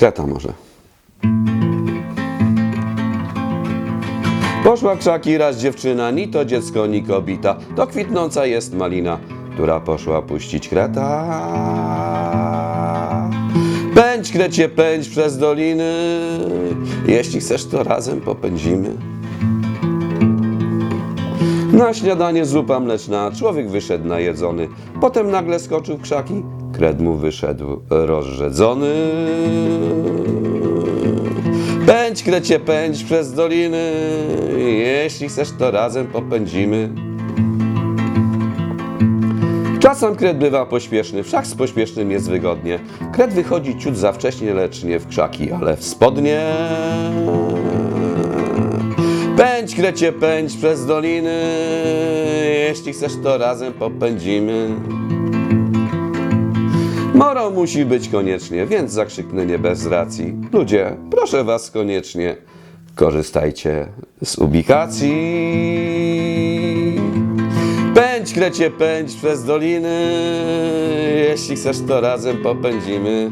Kreta może. Poszła krzaki raz dziewczyna, ni to dziecko, ni kobita. To kwitnąca jest malina, która poszła puścić kreta. Pędź, krecie, pędź przez doliny. Jeśli chcesz, to razem popędzimy. Na śniadanie zupa mleczna, człowiek wyszedł najedzony. Potem nagle skoczył krzaki, kret mu wyszedł rozrzedzony. Pędź, krecie, pędź przez doliny. Jeśli chcesz, to razem popędzimy. Czasem kret bywa pośpieszny, wszak z pośpiesznym jest wygodnie. Kret wychodzi ciut za wcześnie, lecz nie w krzaki, ale w spodnie. Pędź, krecie, pędź przez doliny. Jeśli chcesz, to razem popędzimy. Morał musi być koniecznie, więc zakrzyknę nie bez racji. Ludzie, proszę was koniecznie, korzystajcie z ubikacji. Pędź, krecie, pędź przez doliny. Jeśli chcesz, to razem popędzimy.